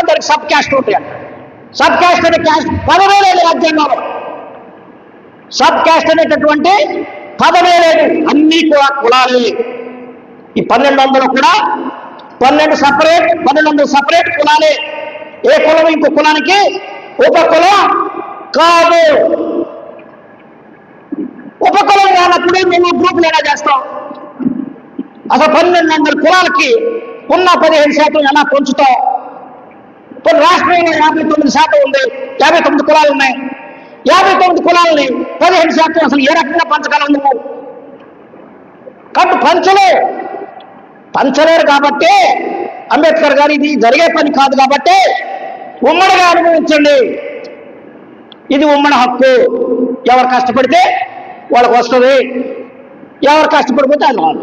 అంటాం దానికి sub caste ఉంటాయి అంట సబ్ క్యాస్ట్ అనే క్యాస్ట్ పదవేలేదు రాజ్యాంగంలో సబ్ క్యాస్ట్ అనేటటువంటి పదవేలేదు అన్ని అన్నీ కూడా కులాలే. ఈ పన్నెండు వందలు కూడా పన్నెండు సపరేట్ పన్నెండు వందలు సపరేట్ కులాలే. ఏ కులం ఇంకో కులానికి? ఉప కులం కాదు. ఉపకులం కానప్పుడే మేము గ్రూపులు ఎలా చేస్తాం? అసలు పన్నెండు వందల కులాలకి ఉన్న పదిహేను శాతం ఎలా పంచుతాం? కొన్ని రాష్ట్రంలో యాభై తొమ్మిది శాతం ఉంది యాభై తొమ్మిది కులాలు ఉన్నాయి. యాభై తొమ్మిది కులాలని పదిహేను శాతం అసలు ఏ రకంగా పంచగలవు నువ్వు కాబట్టి పంచలే. పంచలేరు కాబట్టి అంబేద్కర్ గారు ఇది జరిగే పని కాదు కాబట్టి ఉమ్మడిగా అనుభవించండి. ఇది ఉమ్మడి హక్కు. ఎవరు కష్టపడితే వాళ్ళకి వస్తుంది. ఎవరు కష్టపడిపోతే ఆయన రాదు.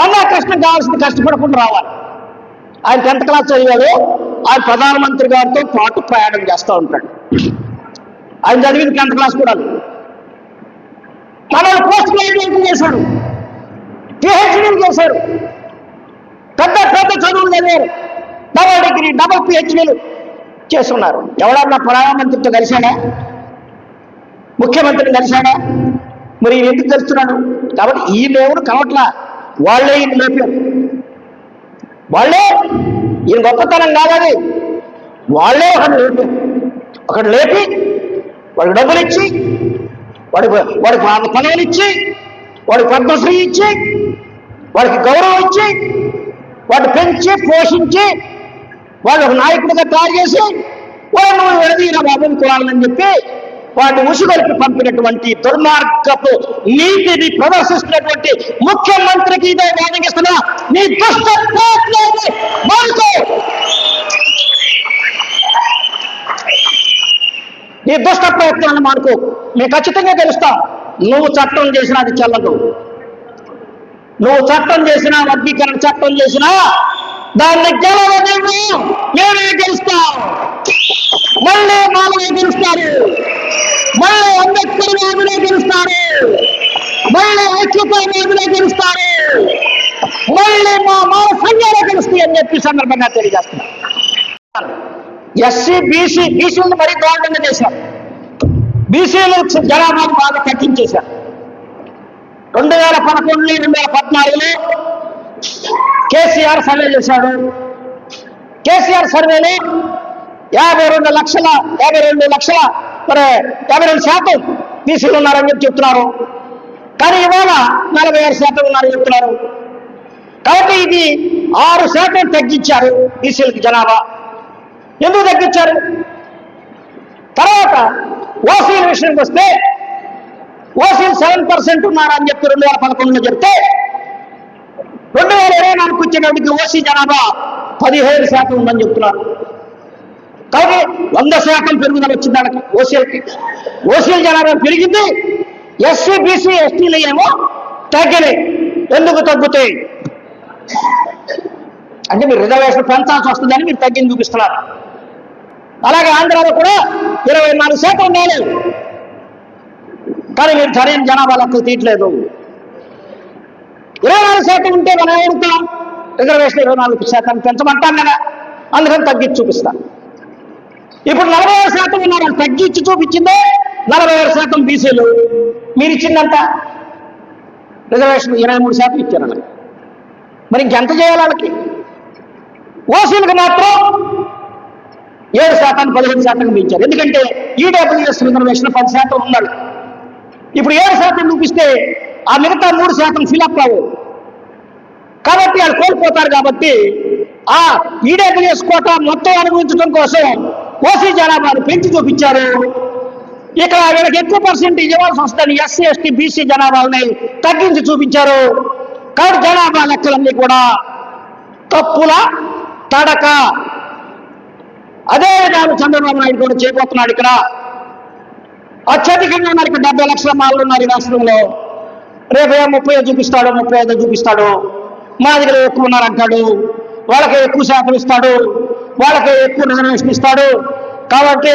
మళ్ళీ కష్టం కావాల్సింది కష్టపడకుండా రావాలి. ఆయన టెన్త్ క్లాస్ చదివాడు. ఆ ప్రధానమంత్రి గారితో పాటు ప్రయాణం చేస్తూ ఉంటాడు. ఆయన చదివింది టెన్త్ క్లాస్ కూడా. తన పోస్ట్ గ్రాడ్యుయేషన్ చేశాడు. పిహెచ్డీలు చేశారు పెద్ద పెద్ద చదువులు చదివారు. డబల్ డిగ్రీ డబల్ పిహెచ్డీలు చేస్తున్నారు. ఎవడన్నా ప్రధానమంత్రితో కలిశాడా? ముఖ్యమంత్రిని కలిశాడా? మరి ఈయన ఎందుకు తెలుస్తున్నాడు కాబట్టి ఈ లేవుడు కలవట్లా? వాళ్ళే ఈయన లేపారు. వాళ్ళే ఈయన గొప్పతనం కాదది వాళ్ళే ఒకటి లేపి ఒకటి లేపి వాడికి డబ్బులు ఇచ్చి వాడికి వాడికి పనులు ఇచ్చి వాడికి పద్మశ్రీ ఇచ్చి వాడికి గౌరవం ఇచ్చి వాడు పెంచి పోషించి వాడు ఒక నాయకుడిగా తయారు చేసి వాడు నువ్వు విడదీన బాబుని కులాలని చెప్పి వాడిని ఉసుగొలిపి పంపినటువంటి దుర్మార్గపు నీతిని ప్రదర్శిస్తున్నటువంటి ముఖ్యమంత్రికి ఇదే వాదగిస్తున్నా నీ దుష్ట ప్రయత్నాన్ని నీ దుష్ట ప్రయత్నాన్ని మానుకో మేము ఖచ్చితంగా తెలుస్తా నువ్వు చట్టం చేసినా అది చెల్లదు. నువ్వు చట్టం చేసినా వర్గీకరణ చట్టం చేసినా దాన్ని గెలవదు మేమే గెలుస్తావు మళ్ళీ మాలవే గెలుస్తారు మళ్ళీ అంబేద్కర్ వాదులే గెలుస్తారు మళ్ళీ ఐక్యత వాదులే గెలుస్తారు మళ్ళీ మా మాల సంఘాలే గెలుస్తాయి అని చెప్పి సందర్భంగా తెలియజేస్తున్నారు ఎస్సీ బీసీ బీసీలను మరీ దారుణంగా చేశారు. బీసీలు జనాభాను బాగా తగ్గించేశారు. రెండు వేల పదకొండు రెండు వేల పద్నాలుగులో కేసీఆర్ సర్వే చేశాడు. కేసీఆర్ సర్వేలో యాభై రెండు లక్షల యాభై రెండు లక్షల మరి యాభై రెండు శాతం బీసీలు ఉన్నారని చెప్పి చెప్తున్నారు. కానీ ఇవాళ నలభై ఆరు శాతం ఉన్నారని చెప్తున్నారు. కాబట్టి ఇది ఆరు శాతం తగ్గించారు బీసీలకు జనాభా. ఎందుకు తగ్గించారు? తర్వాత ఓసీల విషయానికి వస్తే ఓసీలు సెవెన్ పర్సెంట్ ఉన్నారని చెప్పి రెండు వేల పదకొండులో చెప్తే రెండు వేల ఇరవై నాలుగు వచ్చేటప్పటికి ఓసీ జనాభా పదిహేడు శాతం ఉందని చెప్తున్నారు. కానీ వంద శాతం పెరుగుదల వచ్చింది దానికి ఓసీలకి. ఓసీఎల్ జనాభా పెరిగింది ఎస్సీ బీసీ ఎస్టీలు ఏమో తగ్గినాయి ఎందుకు తగ్గుతాయి అంటే మీరు రిజర్వేషన్ పెంచాల్సి వస్తుందని మీరు తగ్గింది చూపిస్తున్నారు. అలాగే ఆంధ్రాలో కూడా ఇరవై నాలుగు శాతం మేలేదు కానీ మీరు సరైన జనాభా లెక్కలు తీయట్లేదు. ఇరవై నాలుగు శాతం ఉంటే మనం ఏమంటాం రిజర్వేషన్ ఇరవై నాలుగు శాతం పెంచమంటాం కదా. అందుకని తగ్గించి చూపిస్తాను ఇప్పుడు నలభై ఆరు శాతం ఉన్నారు. తగ్గించి చూపించిందే నలభై ఆరు శాతం బీసీలు. మీరు ఇచ్చిందంట రిజర్వేషన్ ఇరవై మూడు శాతం ఇచ్చారు వాళ్ళకి మరి ఇంకెంత చేయాలి వాళ్ళకి? ఓసీలకు మాత్రం ఏడు శాతాన్ని పదిహేను శాతం పెంచారు ఎందుకంటే ఈడబ్ల్యూఎస్ రిజర్వేషన్ పది శాతం ఉన్నాడు ఇప్పుడు ఏడు శాతం చూపిస్తే ఆ మిగతా మూడు శాతం ఫిలప్ అవ్వు కాబట్టి వాళ్ళు కోల్పోతారు కాబట్టి ఆ ఈడబ్ల్యూఎస్ కోట మొత్తం అనుభవించడం కోసం ఓసీ జనాభాను పెంచి చూపించారు. ఇక్కడ వీళ్ళకి ఎక్కువ పర్సెంటేజ్ ఇవ్వాల్సి వస్తుందని ఎస్సీ ఎస్టీ బీసీ జనాభాలని తగ్గించి చూపించారు. కాబట్టి జనాభా లెక్కలన్నీ కూడా తప్పుల తడక. అదే విధానం చంద్రబాబు నాయుడు కూడా చేయబోతున్నాడు ఇక్కడ. అత్యధికంగా ఉన్నారు ఇక్కడ డెబ్బై లక్షల మాలు ఉన్నారు ఈ రాష్ట్రంలో. రేపు ఏ ముప్పై ఐదు చూపిస్తాడు ముప్పై ఐదు చూపిస్తాడు. మా దగ్గర ఎక్కువ ఉన్నారంటాడు. వాళ్ళకి ఎక్కువ శాతం ఇస్తాడు. వాళ్ళకి ఎక్కువ రిజర్వేషన్ ఇస్తాడు కాబట్టి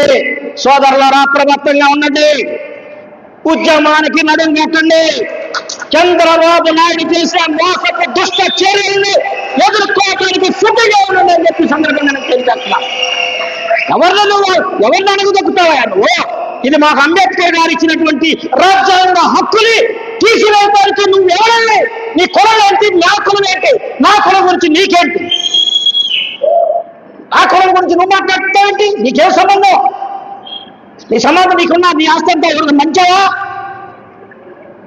సోదరులారా అప్రమత్తంగా ఉండండి. ఉద్యమానికి నడుం కట్టండి. చంద్రబాబు నాయుడు చేసిన మోసపు దుష్ట చర్యల్ని ఎదుర్కోవడానికి సిద్ధంగా ఉండండి అని చెప్పి సందర్భంగా నేను తెలియజేస్తున్నాను ఎవరిని నువ్వు ఎవరిని అడుగుదొక్కుతావా నువ్వు? ఇది మాకు అంబేద్కర్ గారు ఇచ్చినటువంటి రాజ్యాంగ హక్కుని తీసివేయడానికి నువ్వు ఎవరండి నీ కులం ఏంటి నా కులం ఏంటి నా కులం గురించి నీకేంటి? కులం గురించి నువ్వు మాట్లాడతావేంటి నీకేం సంబంధం? నీ సంబంధం నీకున్నా నీ ఆస్తి అంతా ఎవరికి మంచావా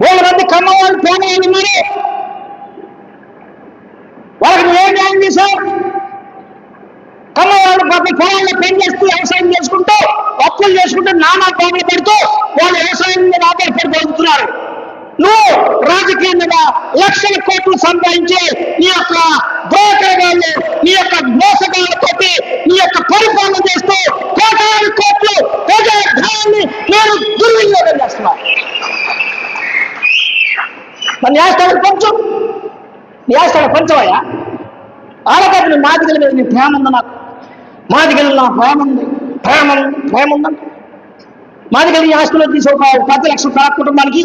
వేల మంది కమ్మవాళ్ళు పేదవాళ్ళు ఉన్నారు వాళ్ళకి నువ్వేం న్యాయం చేశావు? కమ్మవాళ్ళు పాపం పొలాల్లో పెళ్ళి చేస్తూ వ్యవసాయం చేసుకుంటూ అప్పులు చేసుకుంటూ నానా బాధలు పెడుతూ వాళ్ళు వ్యవసాయం మీద ఆధారపడి బతుకుతున్నారు. నువ్వు రాజకీయం మీద లక్షల కోట్లు సంపాదించి నీ యొక్క బ్రోకర్ బ్రోకర్గాళ్ళు నీ యొక్క మోసగాళ్ళతోటి నీ యొక్క పరిపాలన చేస్తూ కోటాది కోట్లు ప్రజా ధనాన్ని నేను దుర్వినియోగం చేస్తున్నాను మరి న్యాయస్థానం కొంచెం న్యాయస్థానం కొంచెమయ్యా ఆడగడ్డ నీ మాదిగల మీద నీ ప్రేమ ఉంది నాకు. మాదిగల నా ప్రేమ ఉంది ప్రేమ ఉంది ప్రేమ ఉందంట మాదిగల ఈ ఆస్తులో తీసి ఒక పది లక్షలు కాక కుటుంబానికి.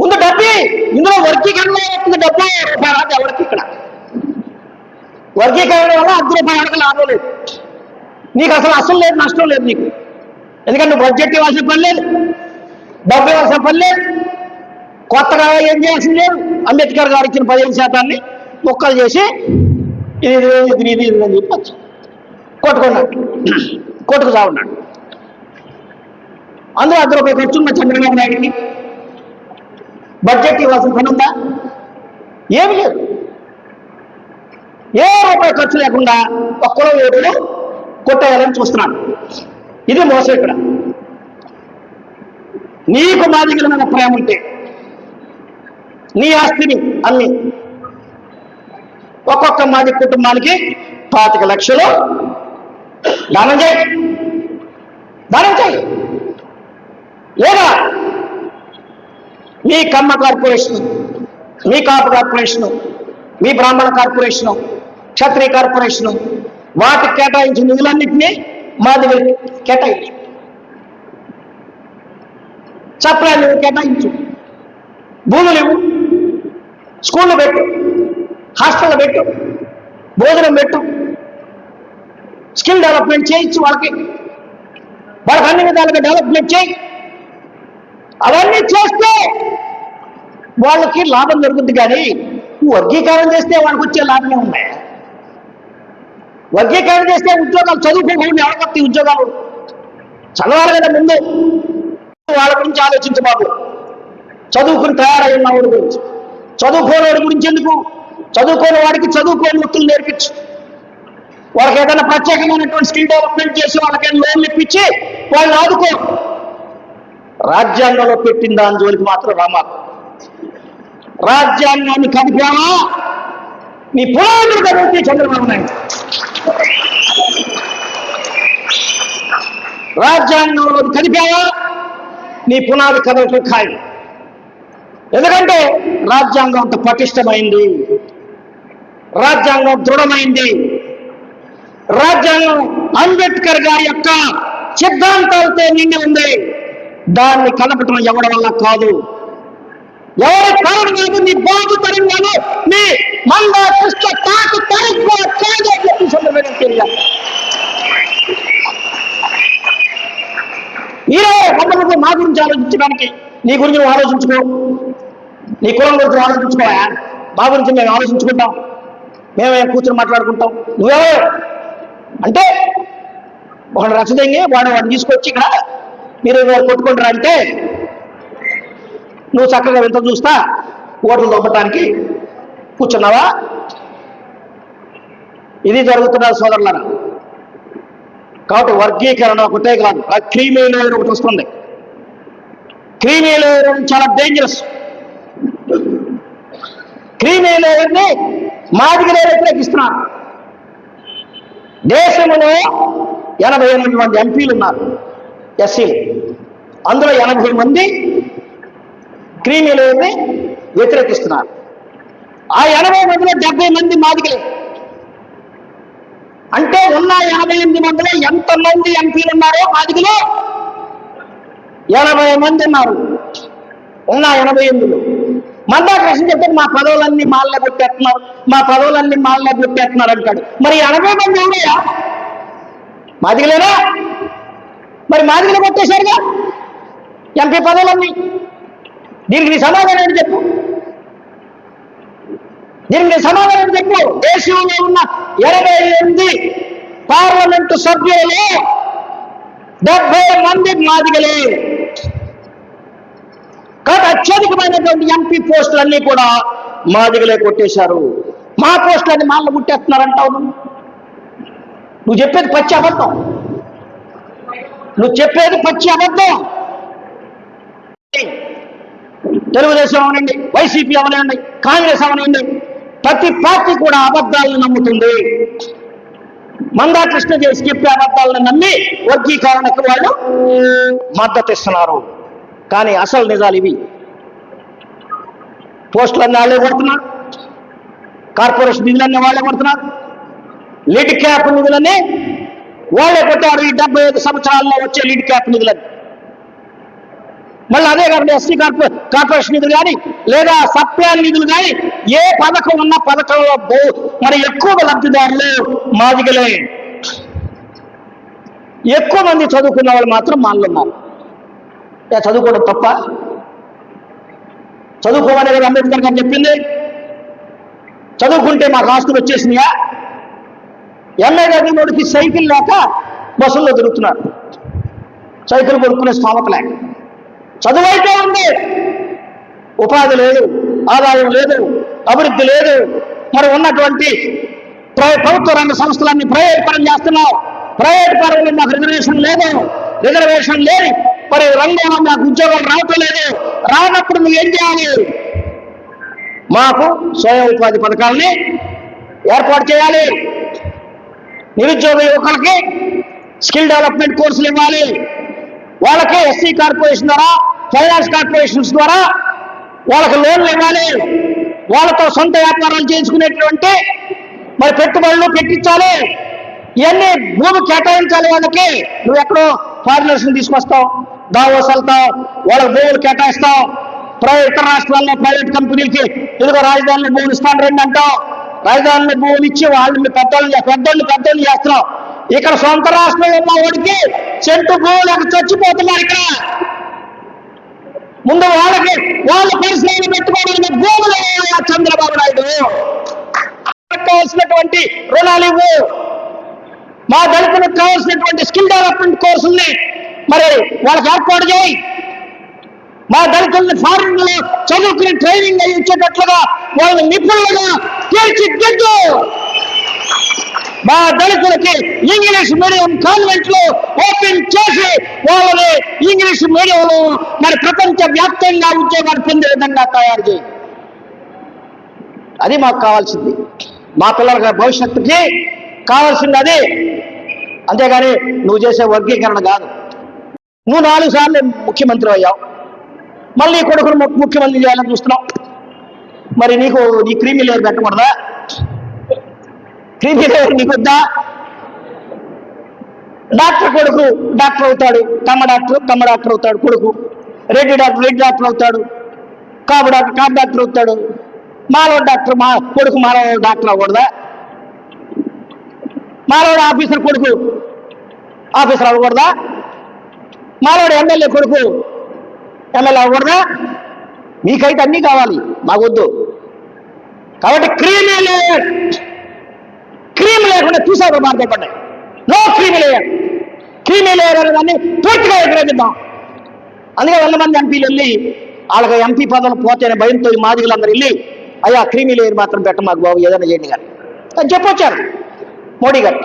ముందు డబ్బి. ఇందులో వర్గీకరణ అవుతుంది డబ్బు. రూపాయి రాదు ఎవరికి ఇక్కడ. వర్గీకరణ వల్ల అర్ధ రూపాయలు అడగ లాభం లేదు. నీకు అసలు అసలు లేదు నష్టం లేదు నీకు. ఎందుకంటే నువ్వు బడ్జెట్ ఇవ్వాల్సిన పని లేదు. డబ్బు ఇవ్వాల్సిన పని లేదు. కొత్తగా ఏం చేసింది లేదు అంబేద్కర్ గారు ఇచ్చిన పదిహేను శాతాన్ని ముక్కలు చేసి ఇది ఇది ఇది ఇది ఇది అని చెప్పచ్చు. కొట్టుకున్నాడు. కొట్టుకు చావున్నాడు అందులో అర్ధ రూపాయి ఖర్చు ఉన్న చంద్రబాబు నాయుడికి. బడ్జెట్ ఇవ్వాల్సిన పని ఉందా? ఏమి లేదు. ఏ రూపాయి ఖర్చు లేకుండా ఒక్కడో ఓటులు కొట్టేయాలని చూస్తున్నాను ఇది మోసం ఇక్కడ. నీకు మాదిగలమైన ప్రేమ ఉంటే నీ ఆస్తిని అన్ని. ఒక్కొక్క మాది కుటుంబానికి పాతిక లక్షలు. దానం చేయి. దానం చేయి. లేదా మీ కమ్మ కార్పొరేషన్ మీ కాపు కార్పొరేషన్ మీ బ్రాహ్మణ కార్పొరేషన్ క్షత్రియ కార్పొరేషన్ వాటికి కేటాయించిన నిధులన్నింటినీ మా దగ్గర కేటాయించు చప్రాలు కేటాయించు. భూములు ఇవ్వు. స్కూళ్ళు పెట్టు హాస్టల్ పెట్టు భోజనం పెట్టు స్కిల్ డెవలప్మెంట్ చేయించు వాళ్ళకి. వాళ్ళకి అన్ని విధాలుగా డెవలప్మెంట్ చేయి. అవన్నీ చేస్తే వాళ్ళకి లాభం దొరుకుతుంది కానీ నువ్వు వర్గీకరణ చేస్తే వాళ్ళకి వచ్చే లాభమే ఉన్నాయి. వర్గీకరణ చేస్తే ఉద్యోగాలు చదువుకోకుండా ఎవరికి ఉద్యోగాలు చదవాలి కదా ముందు. వాళ్ళ గురించి ఆలోచించు బాబు. చదువుకుని తయారై ఉన్నవాడి గురించి. చదువుకోలేడు గురించి ఎందుకు? చదువుకోని వాడికి చదువుకోని వృత్తులు నేర్పించు. వాళ్ళకి ఏదైనా ప్రత్యేకమైనటువంటి స్కిల్ డెవలప్మెంట్ చేసి వాళ్ళకైనా లోన్లు ఇప్పించి వాళ్ళని ఆదుకో. రాజ్యాంగంలో పెట్టిన దాని జోలికి మాత్రం రామా రాజ్యాంగాన్ని కదిపామా నీ పురాణులు కదిపి చంద్రబాబు నాయుడు. రాజ్యాంగంలో కదిపావా? నీ పునాది కదలటం ఖాయం. ఎందుకంటే రాజ్యాంగం అంత పటిష్టమైంది. రాజ్యాంగం దృఢమైంది. రాజ్యాంగం అంబేద్కర్ గారి యొక్క సిద్ధాంతాలతో నిండి ఉంది. దాన్ని కలపటం ఎవరి వల్ల కాదు. ఎవరి కారణం మీ నీ బాబు తరం మీ మంద కృష్ణ తాకు తరంగా కూడా కాదు అని చెప్పి సందర్భంగా తెలియాలి ఈరోజు కొంతమంది మా గురించి ఆలోచించడానికి నీ గురించి నువ్వు ఆలోచించుకో. నీ కులం గురించి ఆలోచించుకోవా? మా గురించి మేము ఆలోచించుకుంటాం. మేమే కూర్చొని మాట్లాడుకుంటాం. నువ్వెవరు అంటే ఒకడు రచదంగి వాడు వాడిని తీసుకొచ్చి ఇక్కడ మీరు కొట్టుకుంటారా అంటే నువ్వు చక్కగా వింత చూస్తా ఓట్లు దొబ్బటానికి కూర్చున్నావా? ఇది జరుగుతున్న సోదరులారా కాబట్టి వర్గీకరణ ఒకటే కాదు ఆ క్రీమీ ఒకటి వస్తుంది. క్రీమీ లేయర్ చాలా డేంజరస్ క్రీమీ లేయర్ని మాదిగ వ్యతిరేకిస్తున్నారు. దేశంలో ఎనభై ఎనిమిది మంది ఎంపీలు ఉన్నారు ఎస్సీలు అందులో ఎనభై మంది క్రీమీ వ్యతిరేకిస్తున్నారు. ఆ ఎనభై మందిలో డెబ్బై మంది మాదిగలే. అంటే ఉన్న ఎనభై ఎనిమిది మందిలో ఎంతమంది ఎంపీలు ఉన్నారో మాదిగలో ఎనభై మంది ఉన్నారు. ఉన్న ఎనభై ఎనిమిదిలో మళ్ళా కృష్ణ చెప్తే మా పదవులన్నీ మాలనే పెట్టేస్తున్నారు మా పదవులన్నీ మాలనే పెట్టేస్తున్నారు అంటాడు. మరి ఎనభై మంది ఉన్నాయా మాదిగలేరా మరి మాదిగలు కొట్టేశారుగా? ఎంపీ పదవులన్నీ. దీనికి నీ సమాధానం ఏంటి చెప్పు? దీనికి నీ సమాధానం ఏంటి చెప్పు? దేశంలో ఉన్న ఎనభై ఎనిమిది పార్లమెంటు సభ్యులలో డెబ్బై మంది మాదిగలే. కాబట్టి అత్యధికమైనటువంటి ఎంపీ పోస్టులన్నీ కూడా మాదిగలే కొట్టేశారు. మా పోస్టులన్నీ మాల్లో ముట్టేస్తున్నారంటావు నువ్వు. నువ్వు చెప్పేది పచ్చి అబద్ధం. నువ్వు చెప్పేది పచ్చి అబద్ధం. తెలుగుదేశం అవనండి వైసీపీ అవనండి కాంగ్రెస్ అవనండి ప్రతి పార్టీ కూడా అబద్ధాలను నమ్ముతుంది. మందా కృష్ణ చేసి చెప్పే అబద్ధాలను నమ్మి వర్గీకరణకు వాళ్ళు మద్దతు ఇస్తున్నారు కానీ అసలు నిజాలు ఇవి. పోస్టులన్నీ వాళ్ళే కొడుతున్నారు. కార్పొరేషన్ నిధులన్నీ వాళ్ళే కొడుతున్నారు. లిడ్ క్యాప్ నిధులన్నీ వాళ్ళే కొట్టారు ఈ డెబ్బై ఐదు సంవత్సరాల్లో వచ్చే లిడ్ క్యాప్ నిధులని మళ్ళీ అదే కాకుండా ఎస్సీ కార్పొ కార్పొరేషన్ నిధులు కానీ లేదా సప్లాన్ నిధులు కానీ ఏ పథకం ఉన్న పథకంలో మరి ఎక్కువ లబ్ధిదారులు మాదిగలే. ఎక్కువ మంది చదువుకున్న వాళ్ళు మాత్రం మానలున్నారు చదువుకోవడం తప్ప? చదువుకోవాలి కదా అంబేద్కర్ గారు చెప్పింది? చదువుకుంటే మాకు ఆస్తులు వచ్చేసినాయా ఎంఏ చదివినోడికి సైకిల్ లేక బస్సుల్లో తిరుగుతున్నారు. సైకిల్ కొనుక్కునే స్థోమత లేక. చదువు అయితే ఉంది. ఉపాధి లేదు ఆదాయం లేదు అభివృద్ధి లేదు. మరి ఉన్నటువంటి ప్ర- ప్రభుత్వ రంగ సంస్థలన్నీ ప్రైవేట్ పరం చేస్తున్నావు ప్రైవేట్ పరంలో మాకు రిజర్వేషన్ లేదు. రిజర్వేషన్ లేని మరి రంగంలో నాకు ఉద్యోగం రావట్లేదు. రానప్పుడు నువ్వు ఏం చేయాలి? మాకు స్వయం ఉపాధి పథకాలని ఏర్పాటు చేయాలి. నిరుద్యోగ యువకులకి స్కిల్ డెవలప్మెంట్ కోర్సులు ఇవ్వాలి. వాళ్ళకి ఎస్సీ కార్పొరేషన్ ద్వారా ఫైనాన్స్ కార్పొరేషన్స్ ద్వారా వాళ్ళకి లోన్లు ఇవ్వాలి. వాళ్ళతో సొంత వ్యాపారాలు చేయించుకునేటువంటి మరి పెట్టుబడులు పెట్టించాలి. ఇవన్నీ భూమి కేటాయించాలి వాళ్ళకి. నువ్వు ఎక్కడో ఫారినర్స్ని తీసుకొస్తావు. దావోస్ వెళ్తావు వాళ్ళకి భూములు కేటాయిస్తాం. ప్రైవేట్ ఇతర రాష్ట్రాల్లో ప్రైవేట్ కంపెనీలకి ఇదిగో రాజధానిలో భూములు ఇస్తాను రండి అంటాం. రాజధానిలో భూములు ఇచ్చి వాళ్ళని పెద్దోళ్ళు పెద్దోళ్ళు పెద్దోళ్ళు చేస్తున్నాం. ఇక్కడ సొంత రాష్ట్రంలో ఉన్న వాడికి చెంటు భూములకు చచ్చిపోతున్నారు ఇక్కడ. ముందు వాళ్ళకి వాళ్ళ పరిశ్రమలు పెట్టుకోవడానికి భూములు చంద్రబాబు నాయుడు? కావాల్సినటువంటి రుణాలు ఇవ్వు. మా దళితులకు కావాల్సినటువంటి స్కిల్ డెవలప్మెంట్ కోర్సుల్ని మరి వాళ్ళకి ఏర్పాటు చేయి. మా దళితుల్ని ఫారిన్లో చదువుకుని ట్రైనింగ్ అయ్యి ఇచ్చేటట్లుగా వాళ్ళని నిపుణులుగా తీర్చిదిద్దు. మా దళితులకి ఇంగ్లీష్ మీడియం కాన్వెంట్లో ఓపెన్ చేసి వాళ్ళని ఇంగ్లీష్ మీడియంలో మరి ప్రపంచ వ్యాప్తంగా ఉద్యోగాలు పొందే విధంగా తయారు చేయి. అది మాకు కావాల్సింది. మా పిల్లల భవిష్యత్తుకి కావాల్సింది అది. అంతేగాని నువ్వు చేసే వర్గీకరణ కాదు. నువ్వు నాలుగు సార్లు ముఖ్యమంత్రి అయ్యావు. మళ్ళీ కొడుకును ముఖ్యమంత్రి చేయాలని చూస్తున్నావు. మరి నీకు నీ క్రీమీ లేయర్ పెట్టకూడదా? క్రీమీ లేయర్ నీకు వద్దా డాక్టర్ కొడుకు డాక్టర్ అవుతాడు తమ్మ డాక్టర్ తమ్మ డాక్టర్ అవుతాడు కొడుకు. రెడ్డి డాక్టర్ రెడ్డి డాక్టర్ అవుతాడు కాపు డాక్టర్ కాపు డాక్టర్ అవుతాడు. మాలో డాక్టర్ మా కొడుకు మాలో డాక్టర్ అవ్వకూడదా? మాలో ఆఫీసర్ కొడుకు ఆఫీసర్ అవ్వకూడదా? మానవుడు ఎమ్మెల్యే కొడుకు ఎమ్మెల్యే అవ్వకూడదా మీకైతే అన్నీ కావాలి మాకొద్దు కాబట్టి క్రీమీ లేయర్ క్రీమ్ లేకుండా చూసారు market no creamy layer creamy layer అనే దాన్ని పూర్తిగా వ్యతిరేకిద్దాం అందుకే వంద మంది ఎంపీలు వెళ్ళి వాళ్ళకి ఎంపీ పదవులు పోతేనే భయంతో ఈ మాదిగలందరూ వెళ్ళి అయ్యా క్రీమీ లేయర్ మాత్రం పెట్ట మాకు బాబు ఏదైనా చేయండి గారు అని చెప్పొచ్చారు మోడీ గారు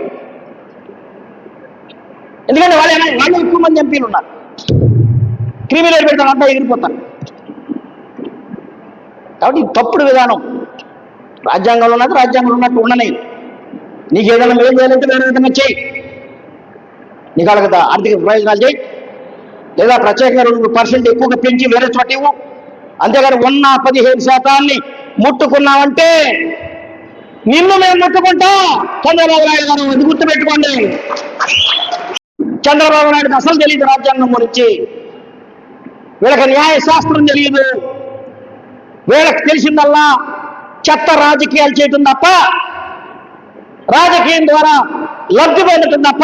ఎందుకంటే వాళ్ళు వాళ్ళు ఎక్కువ మంది ఎంపీలు ఉన్నారు. క్రీమీ పెడతాను అంతా ఎగిరిపోతాను కాబట్టి తప్పుడు విధానం. రాజ్యాంగంలో ఉన్నది రాజ్యాంగంలో ఉన్నట్టు ఉండనే. నీకు ఏదైనా మేలు చేయాలంటే వేరే విధంగా చేయి. నీకు వాళ్ళకి ఆర్థిక ప్రయోజనాలు చేయి. లేదా ప్రత్యేకంగా రెండు పర్సెంట్ ఎక్కువగా పెంచి వేరే చోట ఇవ్వు. అంతేగాని ఉన్న పదిహేను శాతాన్ని ముట్టుకున్నామంటే నిన్ను మేము ముట్టుకుంటా. చంద్రబాబు నాయుడు గారు గుర్తుపెట్టుకోండి. చంద్రబాబు నాయుడు అసలు తెలియదు రాజ్యాంగం గురించి. వీళ్ళకి న్యాయ శాస్త్రం తెలియదు వీళ్ళకి తెలిసిందల్లా చెత్త రాజకీయాలు చేయటం తప్ప రాజకీయం ద్వారా లబ్ధి పొందటం తప్ప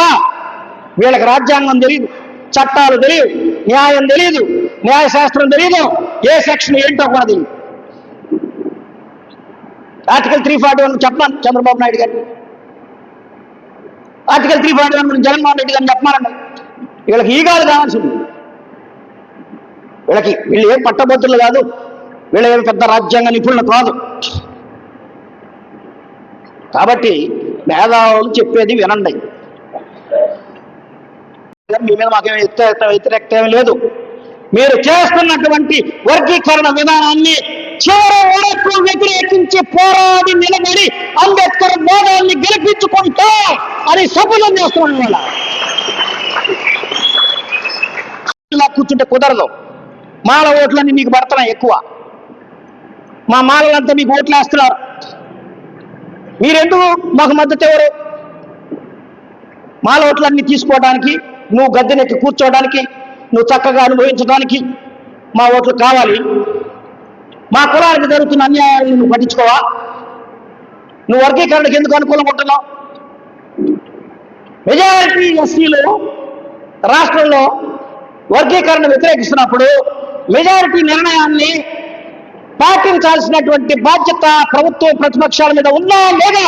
వీళ్ళకి రాజ్యాంగం తెలియదు చట్టాలు తెలియదు న్యాయం తెలియదు న్యాయశాస్త్రం తెలియదు ఏ సెక్షన్ ఏంటో కూడా తెలియదు ఆర్టికల్ త్రీ ఫార్టీ వన్ చెప్పాను చంద్రబాబు నాయుడు గారిని ఆర్టికల్ త్రీ ఫార్టీ వన్ గురించి జగన్మోహన్ రెడ్డి గారిని చెప్పమానండి వీళ్ళకి ఈ కాదు కావాల్సింది వీళ్ళకి వీళ్ళు ఏం పట్టభద్రులు కాదు. వీళ్ళ ఏం పెద్ద రాజ్యాంగ నిపుణులు కాదు. కాబట్టి మేధావులు చెప్పేది వినండి. మీ మీద మాకేం వ్యతిరేకత వ్యతిరేకత ఏమీ లేదు. మీరు చేస్తున్నటువంటి వర్గీకరణ విధానాన్ని చివరి వరకు వ్యతిరేకించి పోరాడి నిలబడి అంబేద్కర్ మోదాన్ని గెలిపించుకుంటా అని సఫలం చేస్తున్నాం ఇవాళ. ఇలా కూర్చుంటే కుదరదు. మాల ఓట్లన్నీ మీకు పడుతున్నాయి ఎక్కువ? మా మాలలంతా మీకు ఓట్లు వేస్తున్నారు మీరెందుకు మాకు మద్దతు ఎవరు? మాల ఓట్లన్నీ తీసుకోవడానికి నువ్వు గద్దెనెక్కి కూర్చోవడానికి నువ్వు చక్కగా అనుభవించడానికి మా ఓట్లు కావాలి. మా కులానికి జరుగుతున్న అన్యాయాలను నువ్వు పట్టించుకోవా? నువ్వు వర్గీకరణకు ఎందుకు అనుకూలంగా ఉంటున్నావు? మెజారిటీ ఎస్సీలు రాష్ట్రంలో వర్గీకరణ వ్యతిరేకిస్తున్నప్పుడు మెజారిటీ నిర్ణయాన్ని పాటించాల్సినటువంటి బాధ్యత ప్రభుత్వం ప్రతిపక్షాల మీద ఉందా లేదా?